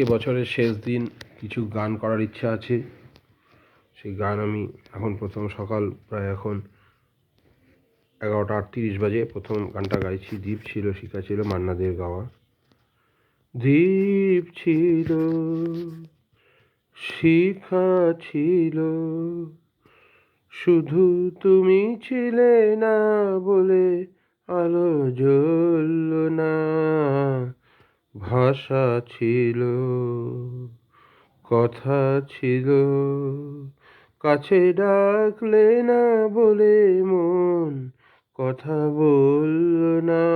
আজকে বছরের শেষ দিন, কিছু গান করার ইচ্ছা আছে। সেই গান আমি এখন প্রথম সকাল প্রায় এখন এগারোটা আটত্রিশ বাজে, প্রথম গানটা গাইছি। দ্বীপ ছিল, শিখা ছিল মান্নাদের গাওয়া। দ্বীপ ছিল, শিখা ছিল, শুধু তুমি ছিলে না বলে আলো জ্বলল না। ভাষা ছিল, কথা ছিল। কাছে ডাকলে না বলে মন, কথা বলল না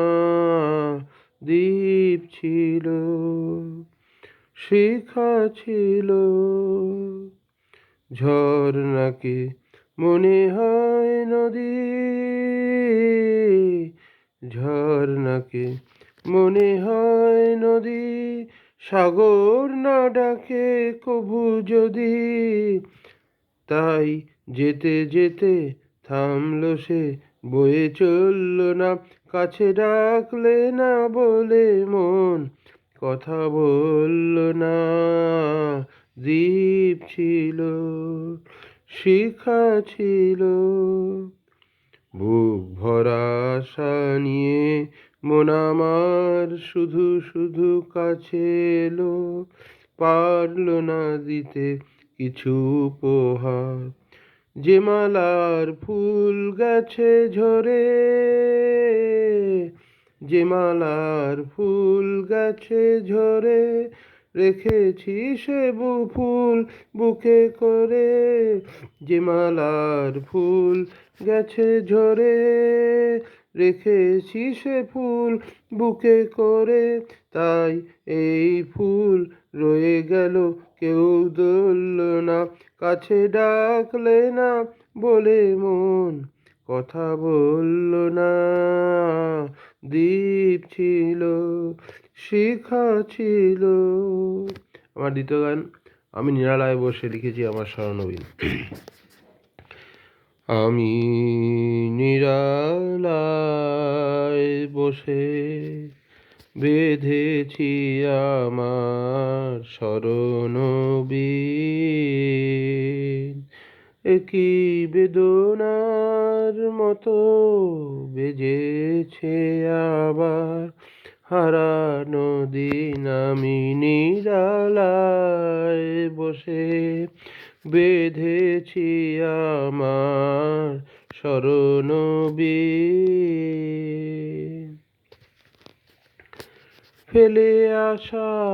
দ্বীপ ছিল, শিখা ছিল। ঝর্ণাকে মনে হয় নদী, ঝর্ণাকে মনে হয় নদী সাগর না ডাকে কভু যদি। তাই যেতে যেতে থামলো সে, বয়ে চলল না, কাছে ডাকলে না বলে মন, কথা বলল না, দ্বীপ ছিল, শিখা ছিল। বুক ভরা আশা নিয়ে মন আমার শুধু শুধু কাছে এলো, পারল না দিতে কিছু উপহার। যে মালার ফুল গেছে ঝরে, যে মালার ফুল গেছে ঝরে, রেখেছি সে ফুল বুকে করে। যে মালার ফুল গেছে ঝরে রেখেছি সে ফুল বুকে করে। তাই এই ফুল রয়ে গেল, কেউ দোল না, কাছে ডাকলে না বলে মন, কথা বলল না। দ্বীপ ছিল, শিখা ছিল। আমার দ্বিতীয় গান, আমি নিরালায় বসে লিখেছি আমার স্মরণবীন আমি নিরালায় বসে বেঁধেছি আমার স্মরণবীন একই বেদনার মতো বেজেছে আবার, হারানো দিন আমি নিরালায় বসে বেঁধেছি আমার স্মরণবীন ফেলে আসা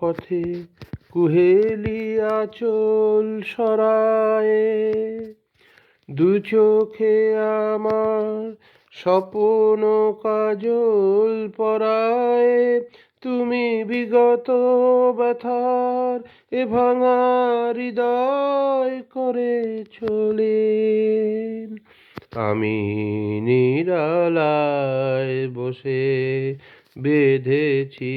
পথে, কুহেলি আচল সরায়ে, দু চোখে আমার স্বপ্ন কাজল পরায়, তুমি বিগত ব্যথার এ ভাঙা হৃদয় করে চলে। আমি নিরালায় বসে বেঁধেছি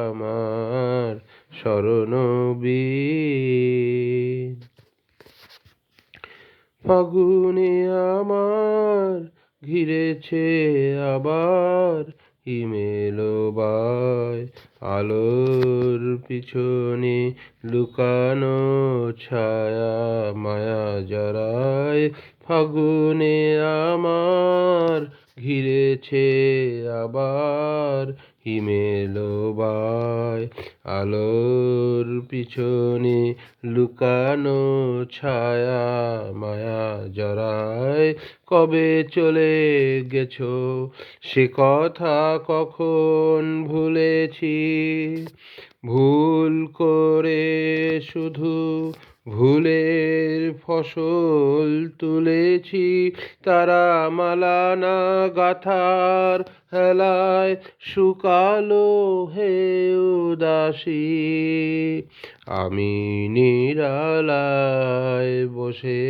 আমার স্মরণবীন ফাগুনে আমার ঘিরেছে আবার হিমেলবায় আলোর পিছনে লুকানো ছায়া মায়া জড়ায়। ফাগুনে আমার ঘিরেছে আবার হিমেলবায় আলোর পিছনে লুকানো ছায়া, মায়া জড়ায়। কবে চলে গেছো? সে কথা কখন ভুলেছি? ভুল করে শুধু ভুলের ফসল তুলেছি তারা মালানা গাথার হেলায় শুকালো হে উদাসী। আমি নিরালায় বসে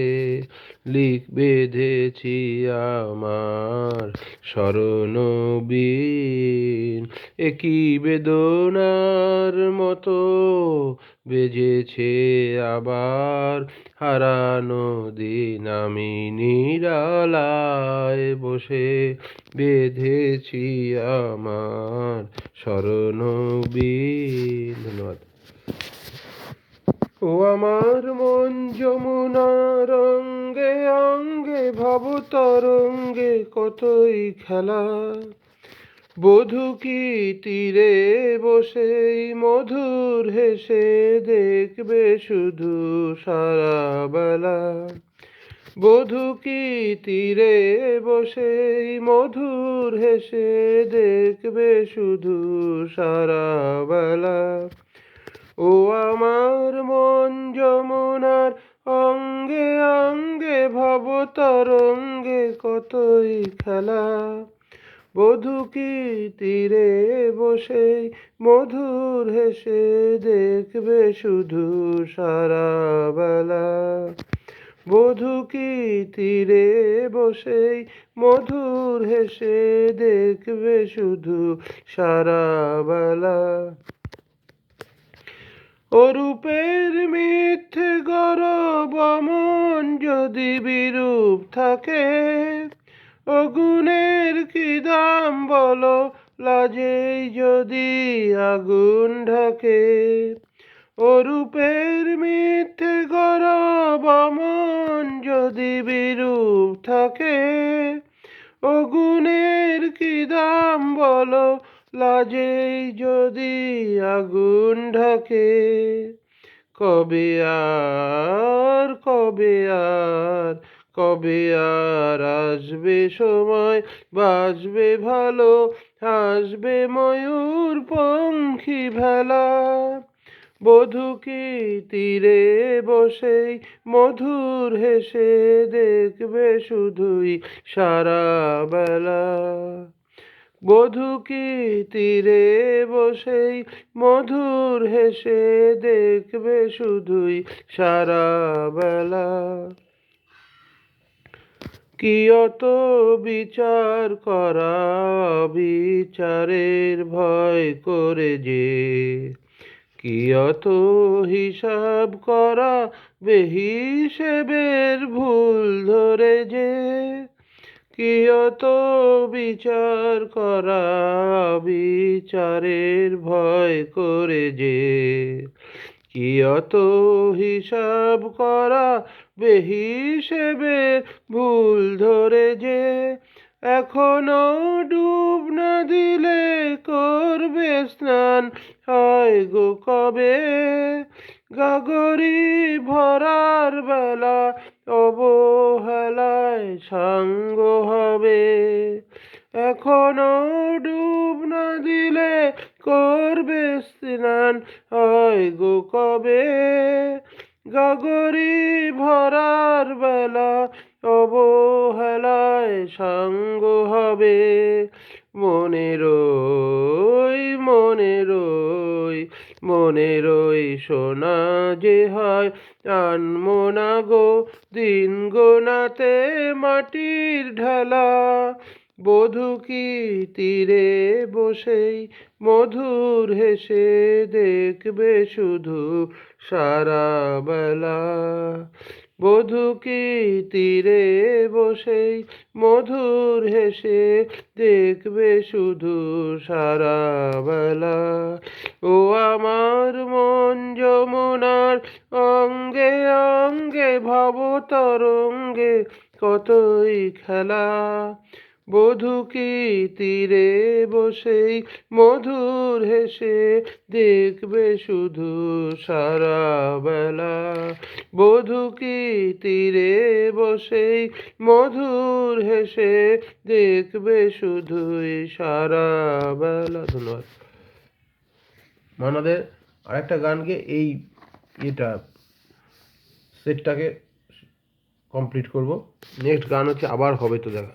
লিখ বেঁধেছি আমার স্মরণবীন একই বেদনার মতো বেজেছে আবার হারানো দিন। আমি নিরালায় বসে বেঁধেছি আমার স্মরণবীন ধন্যবাদ। ও আমার মন যমুনা রঙ্গে, অঙ্গে ভাব তরঙ্গে কতই খেলা। বধূ কি তীরে বসেই মধুর হেসে দেখবে শুধু সারা বেলা বধূ কি তীরে বসেই মধুর হেসে দেখবে শুধু সারা বেলা ও আমার মন যমুনার অঙ্গে অঙ্গে ভব তরঙ্গে কতই খেলা। বধূ কি তীরে বসে, মধুর হেসে দেখবে শুধু সারা বেলা বধূ কি তীরে বসে, মধুর হেসে দেখবে শুধু সারা বেলা অরূপের মিথ্যে গরব মন যদি বিরূপ থাকে, অগুণের কি দাম বলো, লাজেই যদি আগুন ঢাকে। অরূপের মিথ্যে গরব মন যদি বিরূপ থাকে, অগুণের কি দাম বলো লাজেই যদি আগুন ঢাকে, কবে আর কবে আর কবে আর আসবে সময়, বাজবে ভালো আসবে ময়ূর পঙ্খী ভেলা। বধূ কি তীরে বসেই মধুর হেসে দেখবে শুধুই সারা বেলা? বধূ কি তীরে বসেই মধুর হেসে দেখবে শুধুই সারা বেলা? কি অত বিচার করা বিচারের ভয় করে যে? কি অত হিসাব করা বেহিসেবের ভুল ধরে যে? কি অত বিচার করা বিচারের ভয় করে যে? কি অত হিসাব করা বেহিসেবে ভুল ধরে যে? এখনও ডুব না দিলে করবে স্নান, হয় গো কবে? গাগরি ভরার বেলা অবহেলায় সাঙ্গ হবে। এখনও ডুব না দিলে করবে স্নান, হয় গো কবে? গাগরি ভরার বেলা অবহেলায় সাঙ্গ হবে। মনে রই মনে মনে সোনা যে হয় আনমোনা গো দিন গোনাতে মাটির ঢালা। বধূ কি তীরে বসেই মধুর হেসে দেখবে শুধু সারা বেলা? বধূ কি তীরে বসে মধুর হেসে দেখবে শুধু সারা বেলা ও আমার মন যমুনার অঙ্গে অঙ্গে ভাব তরঙ্গে কতই খেলা? বধূ কি তীরে বসেই মধুর হেসে দেখবে শুধু সারা বেলা তীরে বসেই মধুর হেসে দেখবে শুধুই সারা বেলা ধন্যবাদ। মানাদের আরেকটা গানকে এই এটা সেটটাকে কমপ্লিট করব। নেক্সট গান হচ্ছে, আবার হবে তো দেখা।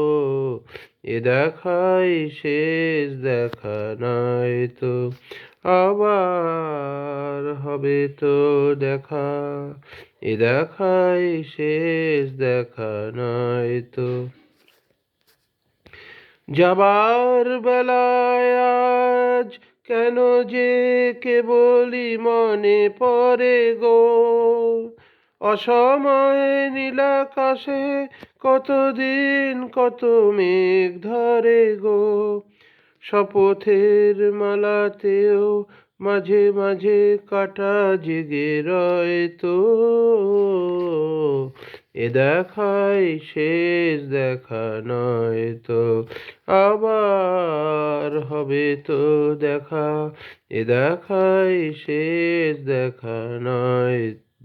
এ দেখাই শেষ দেখা নাই তো, আবার হবে তো দেখা। এ দেখাই শেষ দেখা নাই তো। যাবার বেলায় আজ কেন যে কেবলই মনে পড়ে গো? অসময়ে নীলাকাশে কতদিন কত মেঘ ধরে গো? শপথের মালাতেও মাঝে মাঝে কাটা জেগে রয় তো। এ দেখাই শেষ দেখা নয় তো। আবার হবে তো দেখা। এ দেখাই শেষ দেখা নয়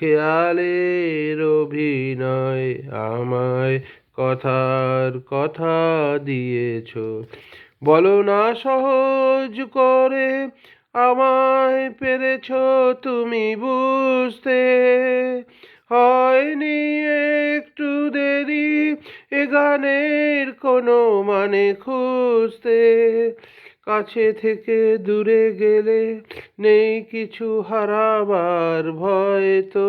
খেয়ালের অভিনয় আমায় কথার কথা দিয়েছ। বলো না সহজ করে আমায় পেরেছ তুমি বুঝতে। হয়নি একটু দেরি এ গানের কোনো মানে খুঁজতে। কাছে থেকে দূরে গেলে নেই কিছু হারাবার ভয় তো।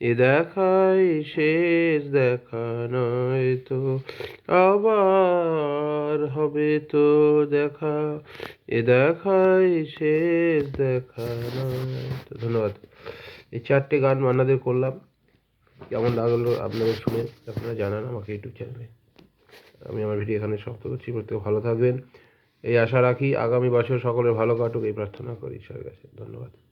এ দেখাই শেষ দেখা নয় তো, আবার হবে তো দেখা। এ দেখাই শেষ দেখা নয় তো, ধন্যবাদ। এই চারটে গান মান্নাদের করলাম। কেমন লাগল আপনাদের শুনে আপনারা জানান আমাকে ইউটিউব চ্যানেলে। আমি আমার ভিডিও এখানে সমাপ্ত করছি প্রত্যেকে ভালো থাকবেন। এই আশা রাখি আগামী বছর সকলের ভালো কাটুক, এই প্রার্থনা করি ঈশ্বরের কাছে। ধন্যবাদ।